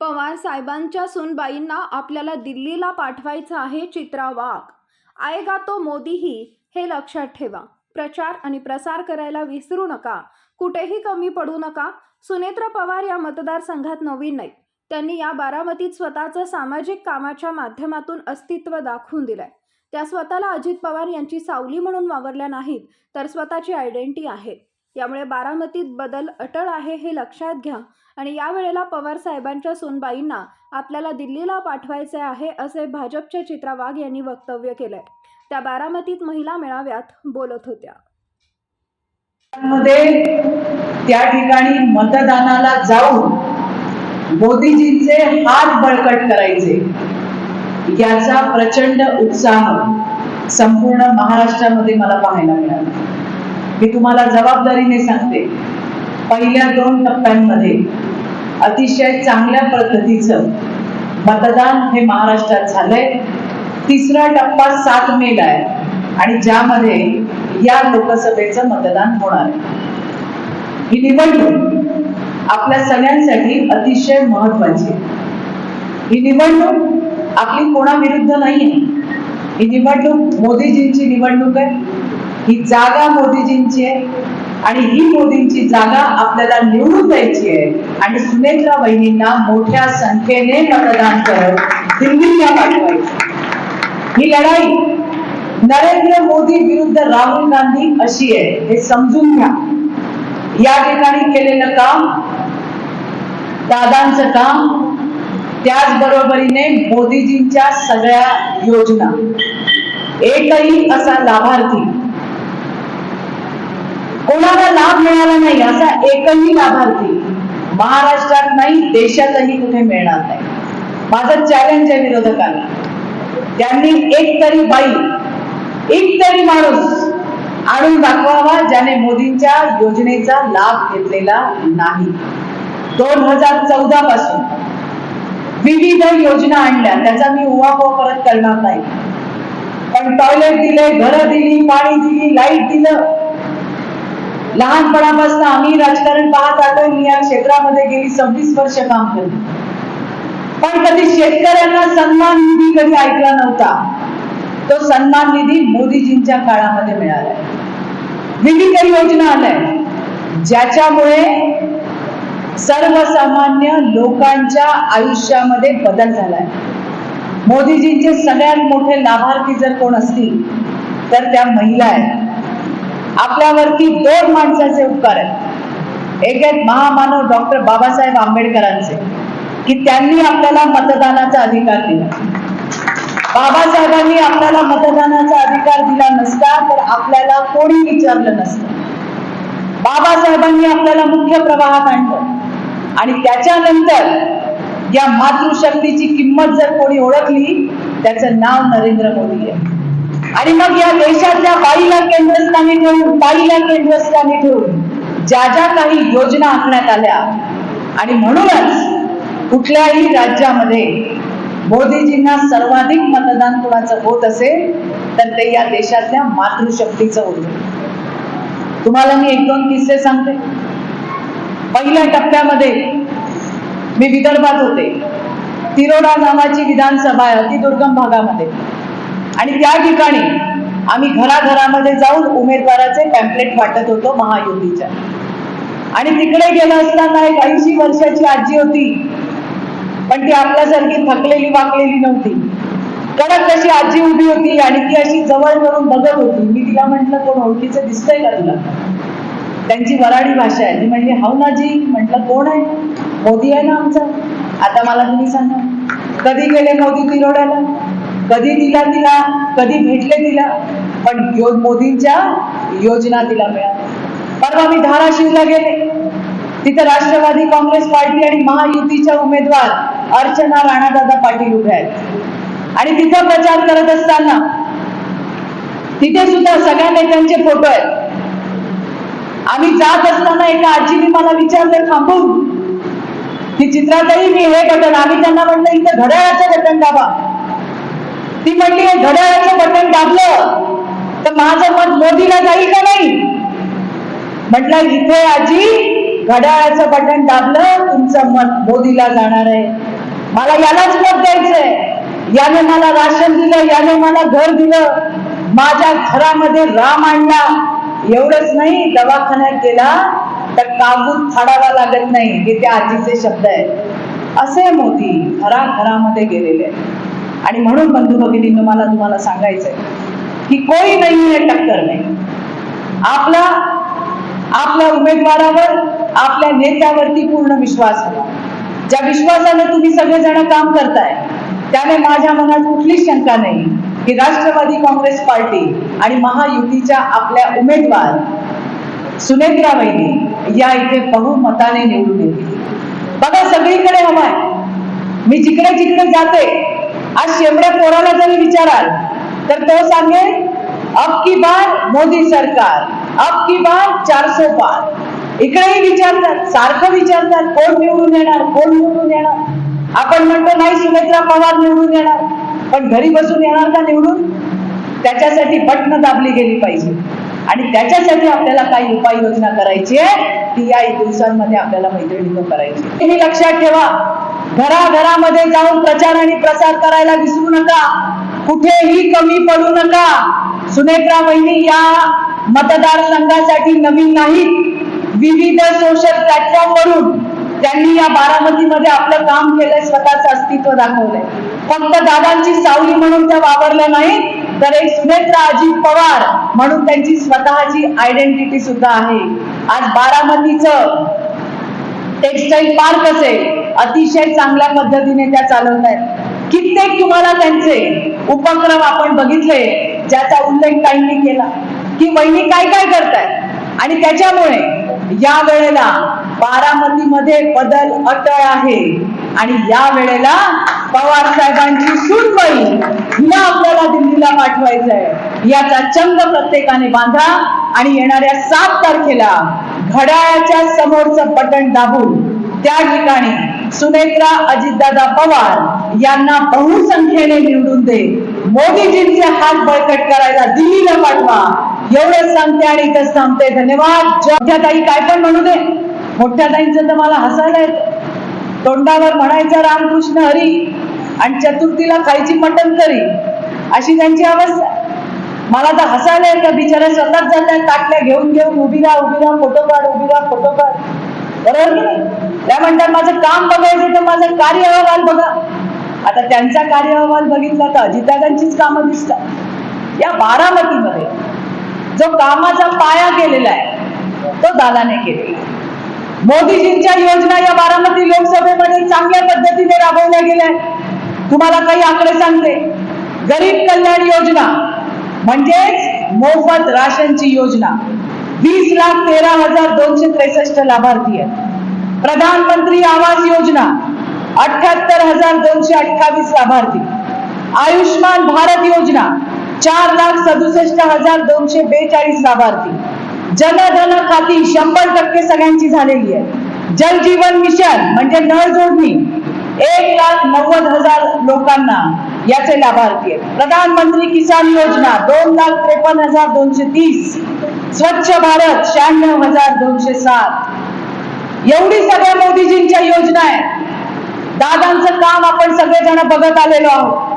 पवार साहेबांच्या सुनबाईंना आपल्याला दिल्लीला पाठवायचं आहे चित्रा वाघ आएगा तो मोदीही हे लक्षात ठेवा. प्रचार आणि प्रसार करायला विसरू नका. कुठेही कमी पडू नका. सुनेत्र पवार या मतदारसंघात नवीन नाही त्यांनी या बारामतीत स्वतःचं सामाजिक कामाच्या माध्यमातून अस्तित्व दाखवून दिलंय. त्या स्वतःला अजित पवार यांची सावली म्हणून वावरल्या नाहीत तर स्वतःची आयडेंटिटी आहे. यामुळे बारामतीत बदल अटळ आहे हे लक्षात घ्या. आणि यावेळेला पवार साहेबांच्या सुनबाईंना आपल्याला दिल्लीला पाठवायचे आहे असे भाजपचे चित्रा वाघ यांनी वक्तव्य केलंय. त्या बारामतीत महिला मेळाव्यात बोलत होत्या. मध्ये त्या ठिकाणी मतदानाला जाऊन मोदीजींचे हात बळकट करायचे. याचा प्रचंड उत्साह संपूर्ण महाराष्ट्रामध्ये मला पाहायला मिळाला. मी तुम्हाला जबाबदारीने सांगते. पहिल्या दोन टप्प्यांमध्ये अतिशय चांगल्या पद्धतीचं मतदान हे महाराष्ट्रात झालंय. तिसरा टप्पा सात मेला आहे आणि ज्यामध्ये या लोकसभेचं मतदान होणार ही निवडणूक आपल्या सगळ्यांसाठी अतिशय महत्वाची ही निवडणूक आपली कोणाविरुद्ध नाही ही निवडणूक मोदीजींची निवडणूक आहे. ही जागा मोदीजींची आहे आणि ही मोदींची जागा आपल्याला निवडून द्यायची आहे. आणि सुनेत्रा वहिनींना मोठ्या संख्येने मतदान करत दिल्लीला पाठवायची. ही लढाई नरेंद्र मोदी विरुद्ध राहुल गांधी अशी आहे हे समजून घ्या. या ठिकाणी केलेलं काम दादांचं काम त्याच बरोबरीने मोदीजींच्या सगळ्या योजना. एकही असा लाभार्थी कोणाला लाभ मिळाला नाही असा एकही लाभार्थी महाराष्ट्रात नाही देशातही कुठे मिळणार नाही. माझं चॅलेंज आहे विरोधकांना त्यांनी एक तरी बाई एक तरी माणूस आणून दाखवावा ज्याने मोदींच्या योजनेचा लाभ घेतलेला नाही. दोन हजार चौदा पासून विविध योजना आणल्या त्याचा मी उहापोह परत करणार नाही. पण टॉयलेट दिले घर दिली पाणी दिली लाइट दिलं लहानपणापासून आम्ही राजकारण पाहत आलोय. मी या क्षेत्रामध्ये गेली सव्वीस वर्ष काम केलं. पण कधी शेतकऱ्यांना सन्मान निधी कधी ऐकला नव्हता. तो सन्मान निधी मोदीजींच्या काळामध्ये मिळालाय विविध योजना आल्या. ज्याच्यामुळे सर्वसामान्य लोकांच्या आयुष्यामध्ये बदल झालाय. मोदीजींचे सगळ्यात मोठे लाभार्थी जर कोण असतील तर त्या महिला आहेत. आपल्यावरती दोन माणसाचे उपकार आहेत. एक आहेत महामानव डॉक्टर बाबासाहेब आंबेडकरांचे की त्यांनी आपल्याला मतदानाचा अधिकार दिला. बाबासाहेबांनी आपल्याला मतदानाचा अधिकार दिला नसता तर आपल्याला कोणी विचारलं नसतं. बाबासाहेबांनी आपल्याला मुख्य प्रवाहात आणलं. आणि त्याच्यानंतर या मातृशक्तीची किंमत जर कोणी ओळखली त्याचं नाव नरेंद्र मोदी आहे. आणि मग या देशातल्या बाईला केंद्रस्थानी ठेवून बाईला केंद्रस्थानी ठेवून ज्या ज्या काही योजना आखण्यात आल्या आणि म्हणूनच कुठल्याही राज्यामध्ये मोदीजींना सर्वाधिक मतदान कुणाचं होत असेल तर ते या देशातल्या मातृशक्तीचं होत. तुम्हाला मी एक दोन किस्से सांगते. पहिल्या टप्प्यामध्ये मी विदर्भात होते. तिरोडा गावाची विधानसभा आहे अतिदुर्गम भागामध्ये. आणि त्या ठिकाणी आम्ही घराघरामध्ये जाऊन उमेदवाराचे पॅम्पलेट वाटत होतो महायुतीच्या. आणि तिकडे गेलं असताना एक ऐंशी वर्षाची आजी होती. पण ती आपल्यासारखी थकलेली वाकलेली नव्हती. कडक तशी आजी उभी होती आणि ती अशी जवळ करून बघत होती. मी तिला म्हंटल कोण ओळखीचं दिसतंय का तुला? त्यांची वराडी भाषा आहे. ती म्हणली हाऊ नाजी म्हटलं कोण आहे? मोदी आहे ना आमचा. आता मला तुम्ही सांगा. कधी गेले मोदी तिरोड्याला? कधी दिला तिला कधी भेटले तिला पण यो मोदींच्या योजना तिला मिळाल्या. परवा मी धाराशिवला गेले. तिथे राष्ट्रवादी काँग्रेस पार्टी आणि महायुतीच्या उमेदवार अर्चना राणादादा पाटील उभे आहेत. आणि तिथं प्रचार करत असताना तिथे सुद्धा सगळ्या नेत्यांचे फोटो आहेत. आम्ही जात असताना एका आजीने मला विचारलं थांबून की चित्रातही मी हे बटन आम्ही त्यांना म्हणलं इथं घड्याळाचं बटन दाबा. ती म्हणली घड्याळाचं बटन दाबलं तर माझं मत मोदीला जाईल का नाही? म्हटलं इथे आजी घड्याळाचं बटन दाबलं तुमचं मत मोदीला जाणार आहे. मला यालाच मत द्यायचंय. याने मला राशन दिलं याने मला घर दिलं. माझ्या घरामध्ये राम आणला. एवढंच नाही दवाखान्यात गेला तर कागूद फाडावा लागत नाही हे त्या आजीचे शब्द आहेत. असे मोदी घराघरामध्ये गेलेले आहेत. आणि म्हणून बंधू भगिनींनो मला तुम्हाला सांगायचंय की कोई नाही आहे टक्कर नाही. आपला आपल्या उमेदवारावर आपल्या नेत्यावरती पूर्ण विश्वास हवा ज्या विश्वासानं तुम्ही सगळेजण काम करताय त्याने माझ्या मनात कुठलीच शंका नाही की राष्ट्रवादी काँग्रेस पार्टी आणि महायुतीच्या आपल्या उमेदवार सुनेत्रा वहिनी या इथे बहुमताने निवडून येतील. बघा सगळीकडे हवाय. मी जिकडे जिकडे जाते आज शेंबड्या पोराला जरी विचाराल तर तो सांगेल अब की बार मोदी सरकार अब की बार चारसो पार. इकडेही विचारतात सारखं विचारतात कोण निवडून येणार कोण निवडून येणार? आपण म्हणतो नाही सुमित्रा पवार निवडून येणार. पण घरी बसून येणार का निवडून? त्याच्यासाठी बटन दाबली गेली पाहिजे. आणि त्याच्यासाठी आपल्याला काही उपाययोजना करायची आहे. ती या दिवसांमध्ये आपल्याला मैत्रिणीनं करायची तुम्ही लक्षात ठेवा. घराघरामध्ये जाऊन प्रचार आणि प्रसार करायला विसरू नका. कुठेही कमी पडू नका. सुनेत्रा वहिनी या मतदारसंघासाठी नवीन नाहीत. विविध सोशल प्लॅटफॉर्म ज्यांनी त्यांनी या बारामतीमध्ये आपलं काम केलंय स्वतःचं अस्तित्व दाखवलंय. फक्त दादांची सावली म्हणून त्या वावरल्या नाही तर एक सुनेत्रा अजित पवार म्हणून त्यांची स्वतःची आयडेंटिटी सुद्धा आहे. आज बारामतीचं टेक्सटाईल पार्क असेल अतिशय चांगल्या पद्धतीने त्या चालवत आहेत कित्येक तुम्हाला त्यांचे उपक्रम आपण बघितले ज्याचा उल्लेख काहींनी केला. की वहिनी काय काय करतायत? आणि त्याच्यामुळे या वेळेला बारामतीमध्ये बदल अटळ आहे. आणि या वेळेला पवार साहेबांची सुनबाई हिला आपल्याला दिल्लीला पाठवायचं आहे याचा चंग प्रत्येकाने बांधा आणि येणाऱ्या सात तारखेला घड्याळाच्या समोरचं बटन दाबून त्या ठिकाणी सुनेत्रा अजितदादा पवार यांना बहुसंख्येने निवडून दे. मोदीजींचे हात बळकट करायला दिल्लीला पाठवा. एवढंच सांगते आणि इथंच थांबते. धन्यवाद. मोठ्या काय पण म्हणू दे. मोठ्या ताईंचं तर मला हसायला येतं. तोंडावर म्हणायचं रामकृष्ण हरी. आणि चतुर्थीला खायची मटण करी. अशी त्यांची अवस्था. मला तर हसायला येतं बिचारा स्वतःच जातात ताटल्या घेऊन घेऊन उभी राहा उभी राहा फोटो काढ उभी राहा फोटो काढ. बरोबर की नाही? त्या म्हणतात माझं काम बघायचं तर माझं कार्य अहवाल बघा. आता त्यांचा कार्य अहवाल बघितला तर अजितदादांचीच कामं दिसतात. या बारामतीमध्ये जो कामाचा पाया केलेला आहे तो दादाने केलेला मोदीजींच्या योजना या बारामती लोकसभेमध्ये चांगल्या पद्धतीने राबवल्या गेल्या तुम्हाला काही आकडे सांगते. गरीब कल्याण योजना म्हणजेच मोफत राशनची योजना. वीस लाख तेरा हजार दोनशे त्रेसष्ट लाभार्थी आहेत. प्रधानमंत्री आवास योजना अठ्याहत्तर हजार दोनशे अठ्ठावीस लाभार्थी. आयुष्मान भारत योजना चार लाख सदुसष्ट हजार दोनशे बेचाळीस लाभार्थी. जनधन खाती शंभर टक्के सगळ्यांची झालेली आहे. जल जीवन मिशन म्हणजे नळ जोडणी. एक लाख नव्वद हजार लोकांना याचे लाभार्थी आहेत. प्रधानमंत्री किसान योजना दोन लाख त्रेपन्न हजार दोनशे तीस. स्वच्छ भारत शहाण्णव हजार दोनशे सात. एवढी सगळ्या मोदीजींच्या योजना आहेत. दादांचं काम आपण सगळेजण बघत आलेलो आहोत.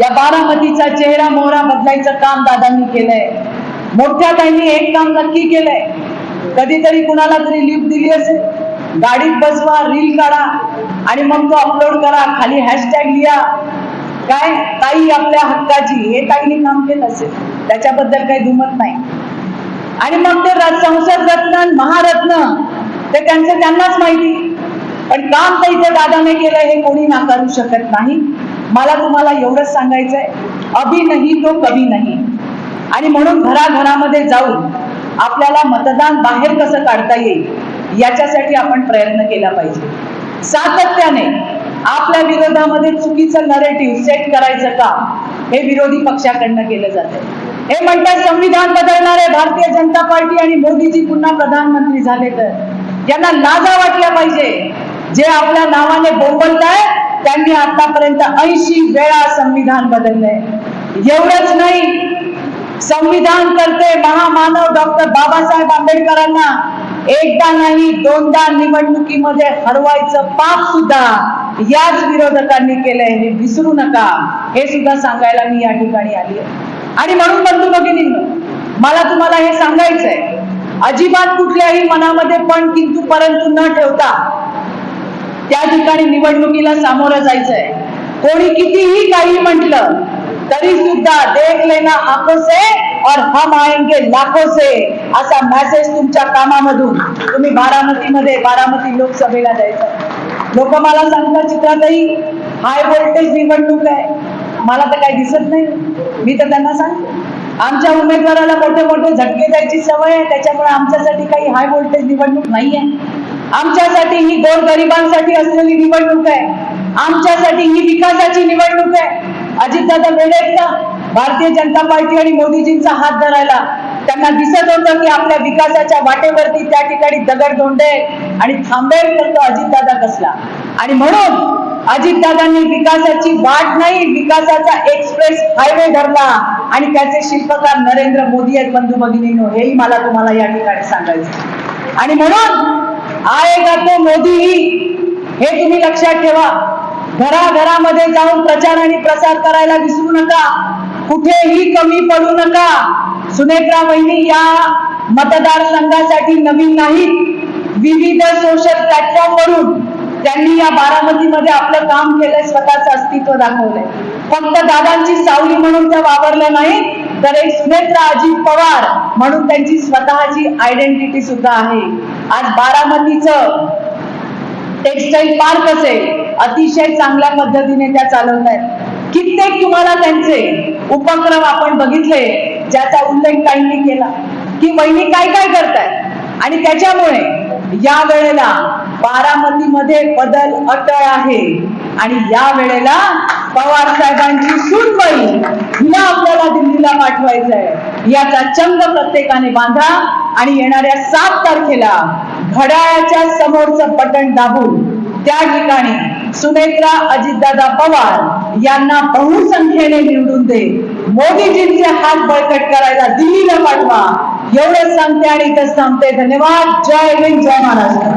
या बारामतीचा चेहरा मोहरा बदलायचं काम दादांनी केलंय. मोठ्या त्यांनी एक काम नक्की केलंय. कधीतरी कुणाला तरी लिफ्ट दिली असेल. गाडीत बसवा रील काढा आणि मग तो अपलोड करा. खाली हॅशटॅग लिहा. काय? ताई आपल्या हक्काची. हे ताईने काम केलं असेल. त्याच्याबद्दल काही दुमत नाही. आणि मग ते संसद रत्न आणि महारत्न ते त्यांचं त्यांनाच माहिती. पण काम तर इथे दादाने केलं हे कोणी नाकारू शकत नाही. मला तुम्हाला एवढंच सांगायचंय. अभि नाही तो कवी नाही. आणि म्हणून घराघरामध्ये जाऊन आपल्याला मतदान बाहेर कसं काढता येईल याच्यासाठी आपण प्रयत्न केला पाहिजे. सातत्याने आपल्या विरोधामध्ये चुकीचं नरेटिव्ह सेट करायचं काम हे विरोधी पक्षाकडनं केलं जातं हे म्हणतात संविधान बदलणारे भारतीय जनता पार्टी आणि मोदीजी पुन्हा प्रधानमंत्री झाले तर यांना लाजा वाटल्या पाहिजे. जे आपल्या नावाने बोंबलताय त्यांनी आतापर्यंत ऐंशी वेळा संविधान बदललंय. एवढंच नाही संविधान करते महामानव डॉक्टर बाबासाहेब आंबेडकरांना. एकदा नाही दोनदा निवडणुकीमध्ये हरवायचं पाप सुद्धा याच विरोधकांनी केलंय. हे विसरू नका. हे सुद्धा सांगायला मी या ठिकाणी आली आणि म्हणून बंधू भगिनींनो मला तुम्हाला हे सांगायचंय. अजिबात कुठल्याही मनामध्ये पण किंतु परंतु न ठेवता त्या ठिकाणी निवडणुकीला सामोरं जायचंय. कोणी कितीही काही म्हटलं तरी सुद्धा देख लेना आंखों से और हम आएंगे लाखों से. असा मेसेज तुमच्या कामामधून. तुम्ही बारामतीमध्ये बारामती लोकसभेला जायचं. लोक मला सांगतात चित्राताई हाय व्होल्टेज निवडणूक आहे. मला तर काही दिसत नाही. मी तर त्यांना सांगते आमच्या उमेदवाराला मोठे मोठे झटके द्यायची सवय आहे. त्याच्यामुळे आमच्यासाठी काही हाय व्होल्टेज निवडणूक नाहीये. आमच्यासाठी ही गोरगरिबांसाठी असलेली निवडणूक आहे. आमच्यासाठी ही विकासाची निवडणूक आहे. अजितदादा वेळे आहेत का भारतीय जनता पार्टी आणि मोदीजींचा हात धरायला. त्यांना दिसत होतं की आपल्या विकासाच्या वाटेवरती त्या ठिकाणी दगड धोंडे आणि थांबेल तर तो अजितदादा कसला. आणि म्हणून अजितदादांनी विकासाची वाट नाही विकासाचा एक्सप्रेस हायवे धरला. आणि त्याचे शिल्पकार नरेंद्र मोदी आहेत बंधू भगिनीनो हेही मला तुम्हाला या ठिकाणी सांगायचं आणि म्हणून आएगा तो मोदी हे तुम्ही लक्षात ठेवा. घराघरामध्ये जाऊन प्रचार आणि प्रसार करायला विसरू नका. कुठेही कमी पडू नका. सुनेत्रा वहिनी या मतदारसंघासाठी नवीन नाहीत. विविध सोशल प्लॅटफॉर्म वरून त्यांनी या बारामतीमध्ये आपलं काम केलंय स्वतःचं अस्तित्व दाखवलंय. फक्त दादांची सावली म्हणून त्या वावरलं नाही तर एक सुनेत्रा अजित पवार म्हणून त्यांची स्वतःची आयडेंटिटी सुद्धा आहे. आज बारामतीचं टेक्सटाईल पार्क असेल अतिशय चांगल्या पद्धतीने त्या चालवत आहेत कित्येक तुम्हाला त्यांचे उपक्रम आपण बघितले ज्याचा उल्लेख काहींनी केला. की वहिनी काय काय करतायत? आणि त्याच्यामुळे या वेळेला बारामतीमध्ये बदल अटळ आहे. आणि या वेळेला पवार साहेबांची सूनबाई हिला आपल्याला दिल्लीला पाठवायचं आहे याचा चंग प्रत्येकाने बांधा आणि येणाऱ्या सात तारखेला घड्याळाच्या समोरचं बटन दाबून त्या ठिकाणी सुनेत्रा अजितदादा पवार यांना बहुसंख्येने निवडून दे. मोदीजींचे हात बळकट करायला दिल्लीला पाठवा. एवढंच सांगते आणि इथं सांगते धन्यवाद. जय हिंद. जय महाराष्ट्र.